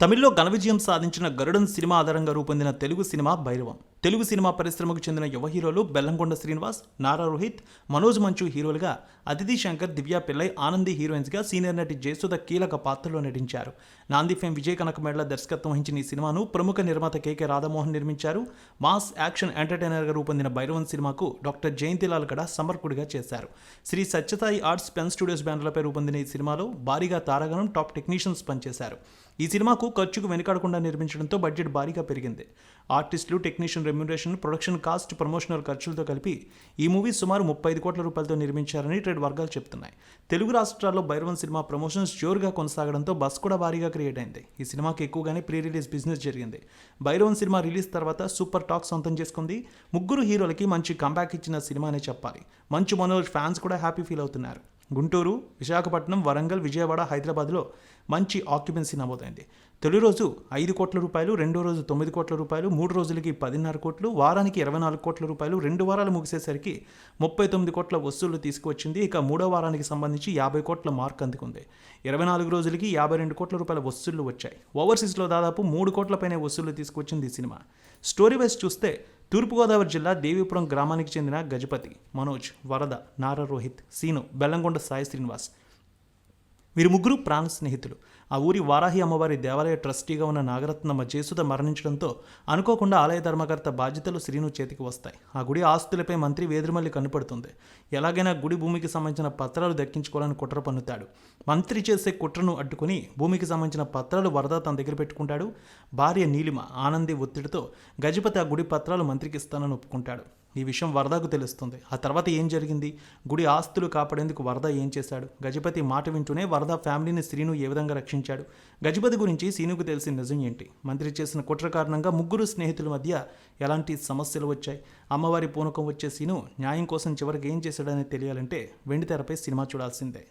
తమిళ్ళో ఘన విజయం సాధించిన గరుడన్ సినిమా ఆధారంగా రూపొందిన తెలుగు సినిమా భైరవం. తెలుగు సినిమా పరిశ్రమకు చెందిన యువ హీరోలు బెల్లంకొండ శ్రీనివాస్ నారా రోహిత్ మనోజ్ మంచు హీరోలుగా అతిథి శంకర్ దివ్యా పిల్లై ఆనంది హీరోయిన్స్గా సీనియర్ నటి జయసుధ కీలక పాత్రలో నటించారు. నాంది ఫేమ్ విజయ్ మేడల దర్శకత్వం వహించిన ఈ సినిమాను ప్రముఖ నిర్మాత కేకే రాధామోహన్ నిర్మించారు. మాస్ యాక్షన్ ఎంటర్టైనర్గా రూపొందిన భైరవన్ సినిమాకు డాక్టర్ జయంతిలాల్ గడ సమర్పుడిగా చేశారు. Shri Sathya Sai arts pen studios బ్యానర్లపై రూపొందిన ఈ సినిమాలో భారీగా తారాగణం టాప్ టెక్నీషియన్స్ పనిచేశారు. ఈ సినిమాకు ఖర్చుకు వెనుకాడకుండా నిర్మించడంతో బడ్జెట్ భారీగా పెరిగింది. ఆర్టిస్టులు technician remuneration production cost promotional ఖర్చులతో కలిపి ఈ మూవీ సుమారు ముప్పై ఐదు కోట్ల రూపాయలతో నిర్మించారని ట్రేడ్ వర్గాలు చెప్తున్నాయి. తెలుగు రాష్ట్రాల్లో భైరవన్ సినిమా ప్రమోషన్స్ జోరుగా కొనసాగడంతో బస్ కూడా భారీగా క్రియేట్ అయింది. ఈ సినిమాకి ఎక్కువగానే ప్రీ రిలీజ్ బిజినెస్ జరిగింది. భైరవన్ సినిమా రిలీజ్ తర్వాత సూపర్ టాక్ సొంతం చేసుకుంది. ముగ్గురు హీరోలకి మంచి కంబ్యాక్ ఇచ్చిన సినిమానే చెప్పాలి. మంచు మనోజ్ ఫ్యాన్స్ కూడా హ్యాపీ ఫీల్ అవుతున్నారు. గుంటూరు విశాఖపట్నం వరంగల్ విజయవాడ హైదరాబాద్లో మంచి ఆక్యుపెన్సీ నమోదైంది. తొలి రోజు ఐదు కోట్ల రూపాయలు రెండో రోజు తొమ్మిది కోట్ల రూపాయలు మూడు రోజులకి పదిన్నర కోట్లు వారానికి ఇరవై నాలుగు కోట్ల రూపాయలు రెండు వారాలు ముగిసేసరికి ముప్పై తొమ్మిది కోట్ల వసూళ్ళు తీసుకువచ్చింది. ఇక మూడో వారానికి సంబంధించి యాభై కోట్ల మార్క్ అందుకుంది. ఇరవై నాలుగు రోజులకి యాభై రెండు కోట్ల రూపాయల వసూళ్ళు వచ్చాయి. ఓవర్సీస్లో దాదాపు మూడు కోట్లపైనే వసూళ్ళు తీసుకొచ్చింది ఈ సినిమా. స్టోరీ వైజ్ చూస్తే తూర్పుగోదావరి జిల్లా దేవీపురం గ్రామానికి చెందిన గజపతి మనోజ్ వరద నార రోహిత్ సీను బెల్లంకొండ సాయి శ్రీనివాస్ వీరు ముగ్గురు ప్రాణ స్నేహితులు. ఆ ఊరి వారాహి అమ్మవారి దేవాలయ ట్రస్టీగా ఉన్న నాగరత్నమ్మ జేసుద మరణించడంతో అనుకోకుండా ఆలయ ధర్మకర్త బాధ్యతలు శ్రీను చేతికి వస్తాయి. ఆ గుడి ఆస్తులపై మంత్రి వేదిరిమల్లి కనపడుతుంది. ఎలాగైనా గుడి భూమికి సంబంధించిన పత్రాలు దక్కించుకోవాలని కుట్ర పన్నుతాడు. మంత్రి చేసే కుట్రను అడ్డుకుని భూమికి సంబంధించిన పత్రాలు వరద తన దగ్గర పెట్టుకుంటాడు. భార్య నీలిమ ఆనంది ఒత్తిడితో గజపతి ఆ గుడి పత్రాలు మంత్రికి ఇస్తానని ఒప్పుకుంటాడు. ఈ విషయం వరదకు తెలుస్తుంది. ఆ తర్వాత ఏం జరిగింది? గుడి ఆస్తులు కాపాడేందుకు వరద ఏం చేశాడు? గజపతి మాట వింటూనే వరద ఫ్యామిలీని శ్రీను ఏ విధంగా రక్షించాడు? గజపతి గురించి శ్రీనుకు తెలిసిన నిజం ఏంటి? మంత్రి చేసిన కుట్ర కారణంగా ముగ్గురు స్నేహితుల మధ్య ఎలాంటి సమస్యలు వచ్చాయి? అమ్మవారి పూనకం వచ్చే సీను న్యాయం కోసం చివరికి ఏం చేశాడని తెలియాలంటే వెండితెరపై సినిమా చూడాల్సిందే.